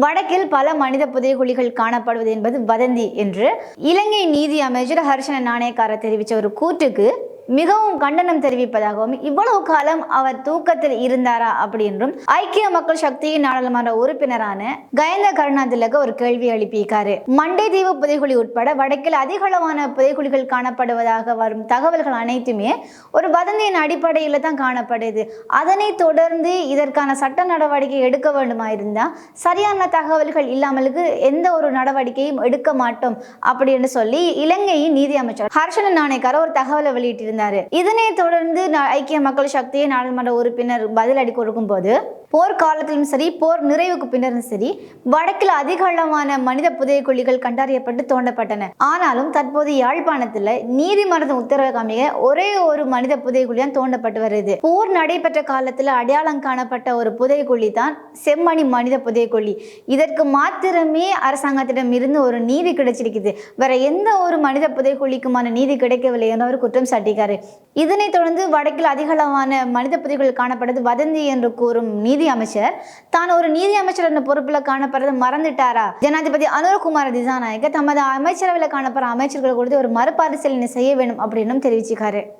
வடக்கில் பல மனித புதைகுழிகள் காணப்படுவது என்பது வதந்தி என்று இலங்கை நீதி அமைச்சர் ஹர்ஷன நாணயக்கார தெரிவித்த ஒரு கூற்றுக்கு மிகவும் கண்டனம் தெரிவிப்பதாகவும் இவ்வளவு காலம் அவர் தூக்கத்தில் இருந்தாரா அப்படின்றும் ஐக்கிய மக்கள் சக்தியின் நாடாளுமன்ற உறுப்பினரான கயந்த கருணாதிலக ஒரு கேள்வி எழுப்பியிருக்காரு. மண்டை தீவு புதைகுழி உட்பட வடக்கில் அதிகளவான புதைகுழிகள் காணப்படுவதாக வரும் தகவல்கள் அனைத்துமே ஒரு வதந்தியின் அடிப்படையில் தான் காணப்படுது. அதனை தொடர்ந்து இதற்கான சட்ட நடவடிக்கை எடுக்க வேண்டுமா இருந்தா சரியான தகவல்கள் இல்லாமலுக்கு எந்த ஒரு நடவடிக்கையும் எடுக்க மாட்டோம் அப்படின்னு சொல்லி இலங்கையின் நீதி அமைச்சர் ஹர்ஷன நாணயக்கார ஒரு தகவலை வெளியிட்டிருந்தார். இதனை தொடர்ந்து ஐக்கிய மக்கள் சக்தியை நாடாளுமன்ற உறுப்பினர் பதிலடி கொடுக்கும் போது போர் காலத்திலும் சரி போர் நிறைவுக்கு பின்னரும் சரி வடக்கில் அதிக அளவான மனித புதையக்குழிகள் கண்டறியப்பட்டு தோண்டப்பட்டன. ஆனாலும் தற்போது யாழ்ப்பாணத்தில் நீதிமன்றத்தின் உத்தரவு காமிக ஒரே ஒரு மனித புதையக்குழி தான் தோண்டப்பட்டு வருது. போர் நடைபெற்ற காலத்தில் அடையாளம் காணப்பட்ட ஒரு புதையக்குழி தான் செம்மணி மனித புதையக்குழி இதற்கு மாத்திரமே அரசாங்கத்திடம் இருந்து ஒரு நீதி கிடைச்சிருக்குது. வேற எந்த ஒரு மனித புதைக்குழிக்குமான நீதி கிடைக்கவில்லை என அவர் குற்றம் சாட்டிக்காரு. இதனைத் தொடர்ந்து வடக்கில் அதிகளவான மனித புதைகுழி காணப்பட்டது வதந்தி என்று கூறும் நீதி அமைச்சர் தான் ஒரு நீதி அமைச்சர் என்ற பொறுப்பில் காணப்படுறது மறந்துட்டாரா? ஜனாதிபதி அனுரகுமார் திசாநாயக்க தமது அமைச்சரவையில் காணப்படுற அமைச்சர்கள் கொடுத்து ஒரு மறுபரிசீலனை செய்ய வேண்டும் அப்படின்னு தெரிவிச்சிருக்காரு